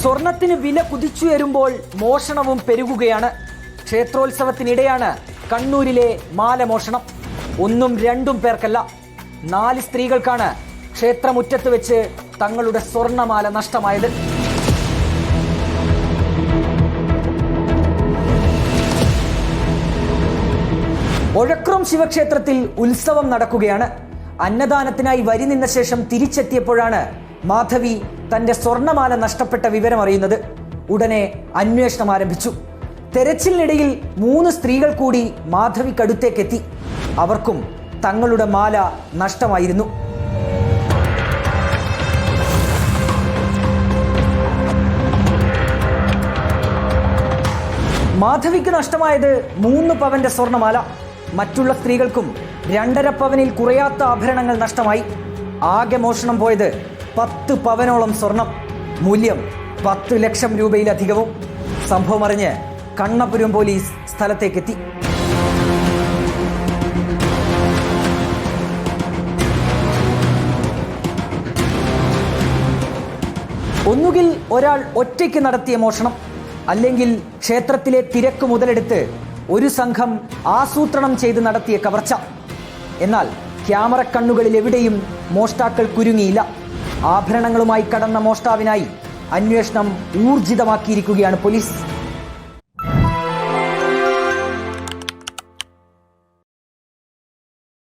സ്വർണത്തിന് വില കുതിച്ചുയരുമ്പോൾ മോഷണവും പെരുകുകയാണ്. ക്ഷേത്രോത്സവത്തിനിടെയാണ് കണ്ണൂരിലെ മാലമോഷണം. ഒന്നും രണ്ടും പേർക്കല്ല നാല് സ്ത്രീകൾക്കാണ് ക്ഷേത്രമുറ്റത്ത് വെച്ച് തങ്ങളുടെ സ്വർണമാല നഷ്ടമായത്. ഒഴക്രം ശിവക്ഷേത്രത്തിൽ ഉത്സവം നടക്കുകയാണ്. അന്നദാനത്തിനായി വരി നിന്ന ശേഷം തിരിച്ചെത്തിയപ്പോഴാണ് മാധവി തന്റെ സ്വർണമാല നഷ്ടപ്പെട്ട വിവരം അറിയുന്നത് ഉടനെ അന്വേഷണം ആരംഭിച്ചു. തെരച്ചിലിനിടയിൽ മൂന്ന് സ്ത്രീകൾ കൂടി മാധവിക്കടുത്തേക്കെത്തി. അവർക്കും തങ്ങളുടെ മാല നഷ്ടമായിരുന്നു. മാധവിക്ക് നഷ്ടമായത് മൂന്ന് പവന്റെ സ്വർണമാല. മറ്റുള്ള സ്ത്രീകൾക്കും രണ്ടര പവനിൽ കുറയാത്ത ആഭരണങ്ങൾ നഷ്ടമായി. ആകെ മോഷണം പോയത് പത്ത് പവനോളം സ്വർണം മൂല്യം പത്ത് ലക്ഷം രൂപയിലധികവും സംഭവം അറിഞ്ഞ് കണ്ണപുരം പോലീസ് സ്ഥലത്തേക്കെത്തി. ഒന്നുകിൽ ഒരാൾ ഒറ്റയ്ക്ക് നടത്തിയ മോഷണം അല്ലെങ്കിൽ ക്ഷേത്രത്തിലെ തിരക്ക് മുതലെടുത്ത് ഒരു സംഘം ആസൂത്രണം ചെയ്ത് നടത്തിയ കവർച്ച. എന്നാൽ ക്യാമറ കണ്ണുകളിൽ എവിടെയും മോഷ്ടാക്കൾ കുരുങ്ങിയില്ല. ആഭരണങ്ങളുമായി കടന്ന മോഷ്ടാവിനായി അന്വേഷണം ഊർജിതമാക്കിയിരിക്കുകയാണ് പോലീസ്.